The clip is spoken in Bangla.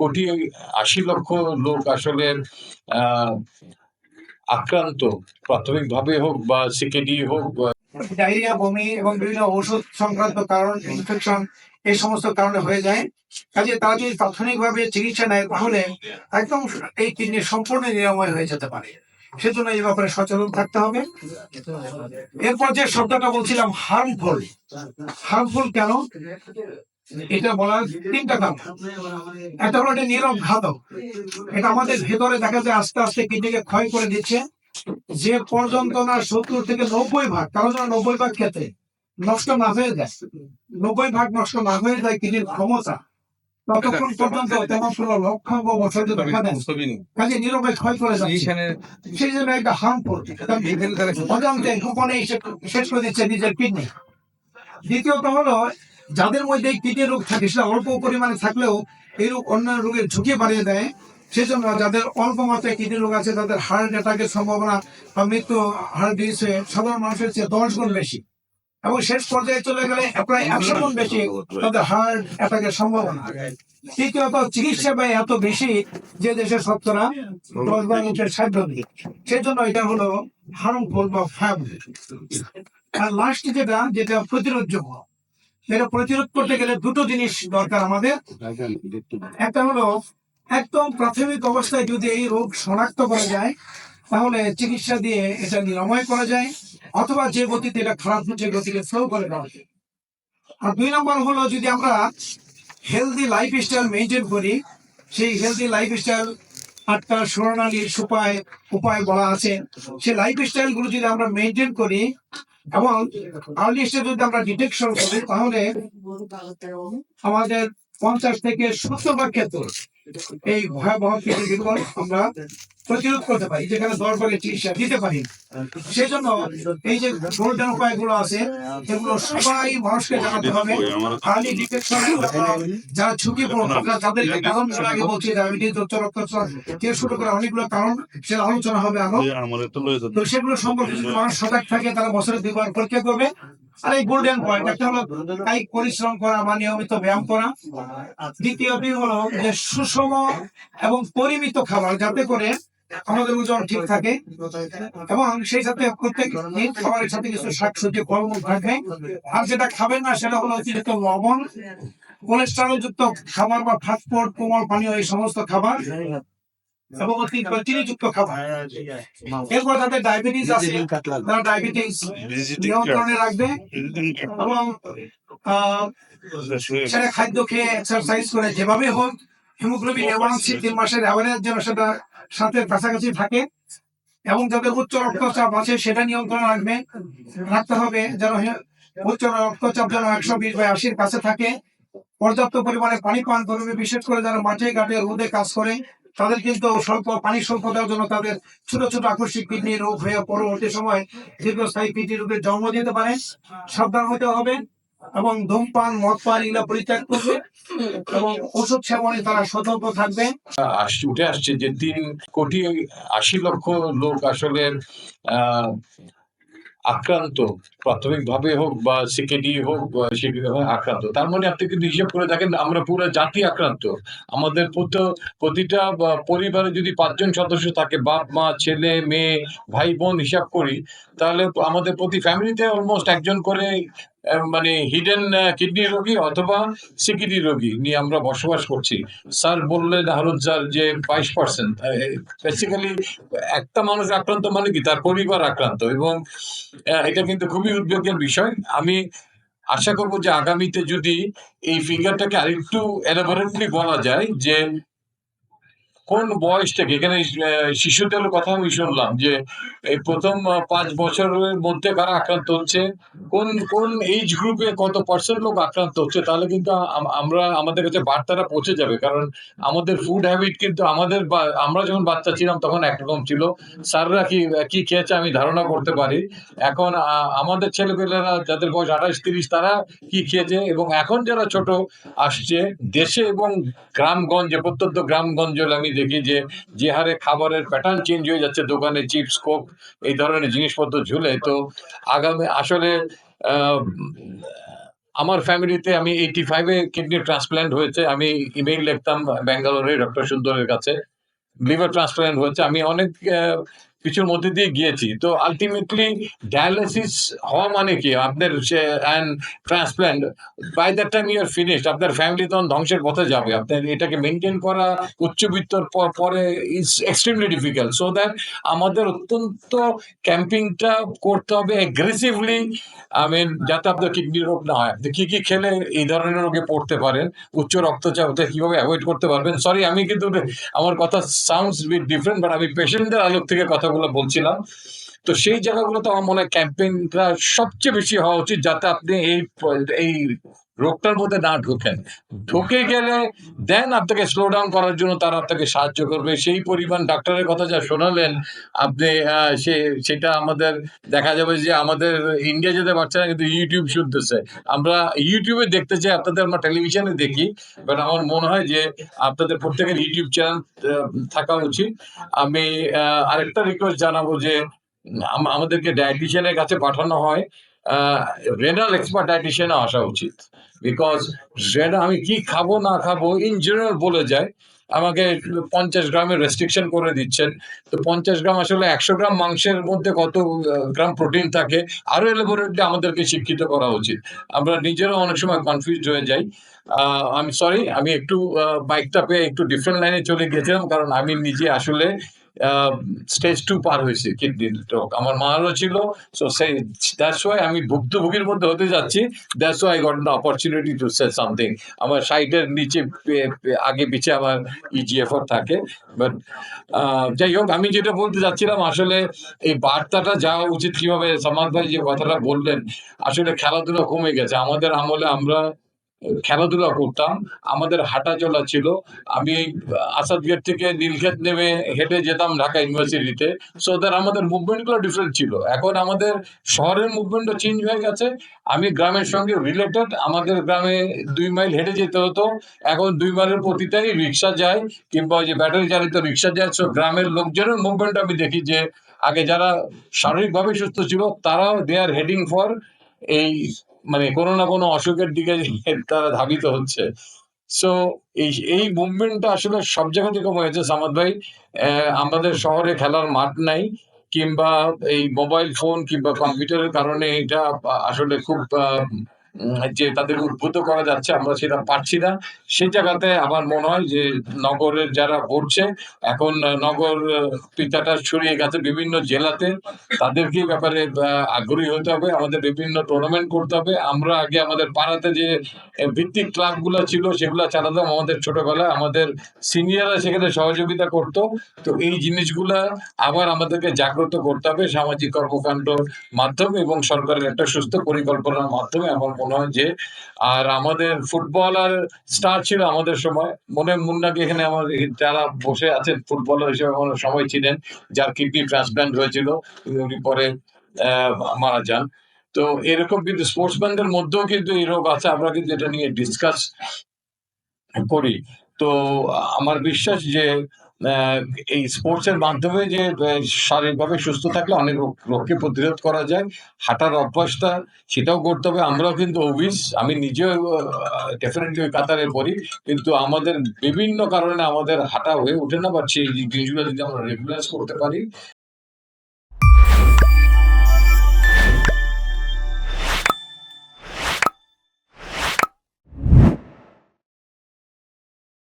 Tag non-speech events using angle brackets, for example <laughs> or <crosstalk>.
কোটি আশি লক্ষ লোক আসলে আক্রান্ত, প্রাথমিকভাবে হোক বা সিকেডি হোক ডায়রিয়া, বমি এবং বিভিন্ন ওষুধ সংক্রান্ত কারণ ইনফেকশন এই সমস্ত কারণে হয়ে যায়। কাজে তারা যদি তাৎক্ষণিকভাবে চিকিৎসা নেয়, তাহলে একদম এই কিডনি সম্পূর্ণ নিরাময় হয়ে যেতে পারে। সেজন্য এই ব্যাপারে সচেতন থাকতে হবে। এরপর যে শব্দটা বলছিলাম হার্মফুল হার্মফুল কেন? এটা বলার তিনটা কারণ। একটা হলো এটা নীরব ঘাতক। এটা আমাদের ভেতরে দেখা যায় আস্তে আস্তে কিডনিকে ক্ষয় করে দিচ্ছে। যে পর্যন্ত না সত্তর থেকে নব্বই ভাগ কারণ যেন নব্বই ভাগ ক্ষেত্রে নষ্ট না হয়ে যায়। নব্বই ভাগ নষ্ট না হয়ে যায় কিডনির ক্ষমতা। ততক্ষণ পর্যন্ত তেমন কোনো লক্ষাঙ্গ বছর দেখা দেন কাজে নীরবে ক্ষয় করে যাচ্ছে। সেই জন্য একটা হার্মফুল অজান্তে গোপনে এসে শেষ করে দিচ্ছে নিজের কিডনি। দ্বিতীয়ত হলো যাদের মধ্যে কিডনি রোগ থাকে, সেটা অল্প পরিমাণে থাকলেও এই রোগ অন্যান্য রোগের ঝুঁকি বাড়িয়ে দেয়, সেজন্য যাদের অল্প মাত্রায় কিডনি রোগ আছে, তাদের হার্ট অ্যাটাকের সম্ভাবনা বা মৃত্যু হার্ট ডিজিজে সাধারণ মানুষের চেয়ে দশ গুণ বেশি। এবং শেষ পর্যায়ে চলে গেলে প্রায় একশো গুণ বেশি তাদের হার্ট অ্যাটাকের সম্ভাবনা। তৃতীয়ত, চিকিৎসা ব্যয় এত বেশি যে দেশের শতকরা দশ ভাগের ষাট ভাগ সেই জন্য এটা হলো হার্মফুল বা ফ্যাম আর লাস্ট যেটা যেটা প্রতিরোধযোগ্য এটা প্রতিরোধ করতে গেলে দুটো জিনিস দরকার আমাদের। একটা হলো, একদম প্রাথমিক অবস্থায় যদি এই রোগ শনাক্ত করা যায়, তাহলে চিকিৎসা দিয়ে এটা নিরাময় করা যায়, অথবা যে গতিতে এটা খারাপ হচ্ছে গতিকে স্লো করে দেওয়া যায়। আর দুই নম্বর হলো, যদি আমরা হেলদি লাইফ স্টাইল মেনটেন করি, সেই হেলদি লাইফ স্টাইল আটটা স্বর্ণালীর উপায় উপায় বলা আছে, সেই লাইফ স্টাইলগুলো যদি আমরা মেনটেন করি এবং আর্লি স্টেজ যদি আমরা ডিটেকশন করি তাহলে আমাদের পঞ্চাশ থেকে সত্তর ভাগ ক্ষেত্র এই ভয়াবহ রোগ আমরা প্রতিরোধ করতে পারি যেখানে ভাগের চিকিৎসা দিতে পারি। সেই জন্য এই যে গোল্ডেন উপায়গুলো আছে এগুলো সবাই মানুষকে জানাতে হবে। আর্লি ডিটেকশন যারা ঝুঁকিপূর্ণ আমরা যাদেরকে কারণ আগে বলছি ডায়াবেটিস উচ্চ রক্তচাপ থেকে শুরু করে অনেকগুলো কারণ সে আলোচনা হবে আরও। তো তো সেগুলো সম্পর্কে যদি মানুষ সজাগ থাকে তারা বছরে দুবার পরীক্ষা করবে। আর এই গোল্ডেন পয়েন্ট একটা হলো কায়িক পরিশ্রম করা বা নিয়মিত ব্যায়াম করা। দ্বিতীয়টি হলো যে সুষম এবং পরিমিত খাবার যাতে করে আমাদের ওজন ঠিক থাকে এবং সেই সাথে প্রত্যেক দিন খাবারের সাথে কিছু শাকসবজি, ফলমূল থাকবে। আর যেটা খাবেন না, সেটা হলো অতিরিক্ত লবণ কোলেস্টেরল যুক্ত খাবার বা ফাস্টফুড কোমল পানীয়, এই সমস্ত খাবার। এবং অতিরিক্ত চিনিযুক্ত খাবার এরপর যাদের ডায়াবেটিস আছে। তারা ডায়াবেটিস নিয়ন্ত্রণে রাখবে এবং সেটা খাদ্য খেয়ে এক্সারসাইজ করে যেভাবে হোক হিমোগ্লোবিন এওয়ানসি তিন মাসের অ্যাভারেজ যেন সেটা সাথে কাছাকাছি থাকে এবং যাদের উচ্চ রক্তচাপ আছে সেটা নিয়ন্ত্রণ রাখবে। রাখতে হবে যেন উচ্চ রক্তচাপ যেন একশো বিশ বাই আশির কাছে থাকে। পর্যাপ্ত পরিমাণে পানি পান করবে বিশেষ করে যারা মাঠে ঘাটে রোদে কাজ করে। তাদের কিন্তু স্বল্প পানি স্বল্পতার জন্য তাদের ছোট ছোট আকস্মিক কিডনি রোগ হয়ে পরবর্তী সময় দীর্ঘস্থায়ী কিডনি রোগের জন্ম দিতে পারে। সাবধান হতে হবে এবং ধূমপান মদ পান এগুলো পরিত্যাগ করবে এবং ওষুধ সেবনে তারা সতর্ক থাকবে। উঠে আসছে যে তিন কোটি আশি লক্ষ লোক আসলে আক্রান্ত, প্রাথমিকভাবে হোক বা সিকেডি হোক আক্রান্ত। তার মানে আপনি কিন্তু হিসাব করে দেখেন, আমরা পুরো জাতি আক্রান্ত। আমাদের প্রতিটা পরিবারে যদি পাঁচজন সদস্য থাকে, বাপ, মা, ছেলে, মেয়ে, ভাই, বোন হিসাব করি, তাহলে আমাদের প্রতি ফ্যামিলিতে অলমোস্ট একজন করে মানে হিডেন কিডনি রোগী অথবা সিকিডি রোগী নিয়ে আমরা বসবাস করছি। স্যার বললেন হারুদ স্যার যে বাইশ পার্সেন্ট বেসিক্যালি একটা মানুষ আক্রান্ত মানে কি? তার পরিবার আক্রান্ত এবং এটা কিন্তু খুবই উদ্বেগের বিষয়। আমি আশা করব যে আগামীতে যদি এই ফিগারটাকে আরেকটু এলাবোরেটলি বলা যায় যে কোন বয়স থেকে এখানে শিশুদের কথা আমি শুনলাম যে এই প্রথম পাঁচ বছরের মধ্যে কারা আক্রান্ত হচ্ছে? কোন কোন এইজ গ্রুপে কত পার্সেন্ট লোক আক্রান্ত হচ্ছে? তাহলে কিন্তু আমরা, আমাদের কাছে বার্তাটা পৌঁছে যাবে। কারণ আমাদের ফুড হ্যাবিট কিন্তু আমাদের আমরা যখন বাচ্চা ছিলাম তখন একরকম ছিল। স্যাররা কি কি খেয়েছে আমি ধারণা করতে পারি। এখন আমাদের ছেলেপেলেরা যাদের বয়স আঠাশ, তিরিশ, তারা কি খেয়েছে? এবং এখন যারা ছোট, আসছে দেশে এবং গ্রামগঞ্জে, প্রত্যন্ত গ্রামগঞ্জে আমি দেখি যে যে হারে খাবারের প্যাটার্ন চেঞ্জ হয়ে যাচ্ছে, দোকানে চিপস কোক এই ধরনের জিনিসপত্র ঝুলে, তো আগামী আসলে আমার ফ্যামিলিতে আমি এইটি ফাইভে কিডনি ট্রান্সপ্ল্যান্ট হয়েছে, আমি ইমেইল লিখতাম ব্যাঙ্গালোরে ডক্টর সুন্দরের কাছে লিভার ট্রান্সপ্ল্যান্ট হয়েছে, আমি অনেক কিছুর মধ্যে দিয়ে গিয়েছি। তো আলটিমেটলি ডায়ালিসিস হওয়া মানে কি? আপনার and transplant by that time your finished আপনার ফ্যামিলি তখন ধ্বংসের পথে যাবে। আপনার এটাকে মেনটেন করা উচ্চবিত্তর পরে is extremely difficult so that আমাদের অত্যন্ত ক্যাম্পিংটা করতে হবে অ্যাগ্রেসিভলি আই মিন যাতে আপনার কিডনি রোগ না হয়। কি কি খেলে এই ধরনের রোগে পড়তে পারেন? উচ্চ রক্তচাপ কীভাবে অ্যাভয়েড করতে পারবেন? সরি আমি কিন্তু, আমার কথা সাউন্ডস বিট ডিফারেন্ট বাট আমি পেশেন্টদের আলোক থেকে কথাগুলো বলছিলাম। তো সেই জায়গাগুলোতে আমার মনে হয় ক্যাম্পেইনটা সবচেয়ে বেশি হওয়া উচিত যাতে আপনি এই এই রোগটার মধ্যে না ঢোকেন। ঢুকে গেলে দেন আপনাকে স্লো ডাউন করার জন্য তারা আপনাকে সাহায্য করবে। সেই পরিমাণ ডাক্তারের কথা যা শোনালেন, আপনি সে, সেটা আমাদের দেখা যাবে যে আমাদের ইন্ডিয়া যেতে পারছে না, কিন্তু ইউটিউব শুনতেছে। আমরা ইউটিউবে দেখতে চাই, আপনাদের আমরা টেলিভিশনে দেখি বাট আমার মনে হয় যে আপনাদের প্রত্যেকের ইউটিউব চ্যানেল থাকা উচিত। আমি আরেকটা রিকোয়েস্ট জানাব যে আমাদেরকে ডায়েটিশিয়ানের কাছে পাঠানো হয়। রেনাল এক্সপার্ট আসা উচিত। বিকজ রেনা আমি কি খাব, না খাব ইন জেনারেল বলে যায়, আমাকে পঞ্চাশ গ্রামের রেস্ট্রিকশন করে দিচ্ছেন। তো পঞ্চাশ গ্রাম আসলে একশো গ্রাম মাংসের মধ্যে কত গ্রাম প্রোটিন থাকে আরও এলাবোরেটলি আমাদেরকে শিক্ষিত করা উচিত। আমরা নিজেরাও অনেক সময় কনফিউজ হয়ে যাই। আমি সরি আমি একটু বাইকটা পেয়ে একটু ডিফারেন্ট লাইনে চলে গেছিলাম, কারণ আমি নিজে আসলে স্টেজ টু পার হয়েছে কিডনি রোগ আমার মারও ছিল সো সেই দ্যাটস ওয়াই আমি ভুক্তভোগীর মধ্যে হতে যাচ্ছি। That's why got the opportunity to say something আমার সাইডের নিচে আগে পিছে আমার E ইজিএফআর থাকে। বাট যাই হোক, আমি যেটা বলতে যাচ্ছিলাম, আসলে এই বার্তাটা যাওয়া উচিত কীভাবে? সামাদ ভাই যে কথাটা বললেন, আসলে খেলাধুলা কমে গেছে। আমাদের আমলে আমরা খেলাধুলা করতাম। আমাদের হাঁটা চলা ছিল। আমি আসাদ গেট থেকে নীলক্ষেত নেমে হেঁটে যেতাম ঢাকা ইউনিভার্সিটিতে। সো দ্যাট আমাদের মুভমেন্টগুলো ডিফারেন্ট ছিল। এখন আমাদের শহরের মুভমেন্টও চেঞ্জ হয়ে গেছে। আমি গ্রামের সঙ্গে রিলেটেড আমাদের গ্রামে দুই মাইল হেঁটে যেতে হতো। এখন দুই মাইলের প্রতিটাই রিক্সা যায়, কিংবা যে ব্যাটারি চালিত রিক্সা যায়। সো গ্রামের লোকজনের মুভমেন্ট আমি দেখি যে, আগে যারা শারীরিকভাবে সুস্থ ছিল, তারাও দে আর হেডিং ফর এই মানে কোনো না কোনো অসুখের দিকে <laughs> তারা ধাবিত হচ্ছে। সো এই এই মুভমেন্টটা আসলে সব জায়গা থেকে গেছে সামাদ ভাই। আমাদের শহরে খেলার মাঠ নাই, কিংবা এই মোবাইল ফোন কিংবা কম্পিউটারের কারণে এটা আসলে খুব যে তাদের উদ্বুদ্ধ করা যাচ্ছে, আমরা সেটা পারছি না। সেই জায়গাতে আমার মনে হয় যে নগরের যারা পড়ছে এখন নগর পিতাটা ছড়িয়ে গেছে বিভিন্ন জেলাতে। তাদেরকে ব্যাপারে আগ্রহী হতে হবে, আমাদের বিভিন্ন টুর্নামেন্ট করতে হবে। আমরা আগে আমাদের পাড়াতে যে ভিত্তিক ক্লাবগুলো ছিল, সেগুলো চালাতাম আমাদের ছোটবেলায়। আমাদের সিনিয়ররা সেখানে সহযোগিতা করত। তো এই জিনিসগুলা আবার আমাদেরকে জাগ্রত করতে হবে। সামাজিক কর্মকাণ্ড মাধ্যমে এবং সরকারের একটা সুস্থ পরিকল্পনার মাধ্যমে আমার মনে হয় যে, আর আমাদের ফুটবল আর স্টার ছিল আমাদের সময়। মনে, মুন্নাকে এখানে আমার, যারা বসে আছেন ফুটবলার হিসেবে আমার সময় ছিলেন, যার কিডনি ট্রান্সপ্লান্ট হয়েছিল, উনি পরে মারা যান। তো এরকম কিন্তু স্পোর্টসম্যানদের মধ্যেও কিন্তু এই রোগ আছে, আমরা কিন্তু এটা নিয়ে ডিসকাস করি। তো আমার বিশ্বাস যে এই স্পোর্টসের মাধ্যমে যে শারীরিকভাবে সুস্থ থাকলে অনেক রোগ, রোগকে প্রতিরোধ করা যায়। হাঁটার অভ্যাসটা সেটাও করতে হবে। আমরাও কিন্তু অভিস আমি নিজেও ডেফিনেটলি ওই কাতারে পড়ি। কিন্তু আমাদের বিভিন্ন কারণে আমাদের হাঁটা হয়ে ওঠে না বা সেই জিনিসগুলো যদি আমরা রেগুলার করতে পারি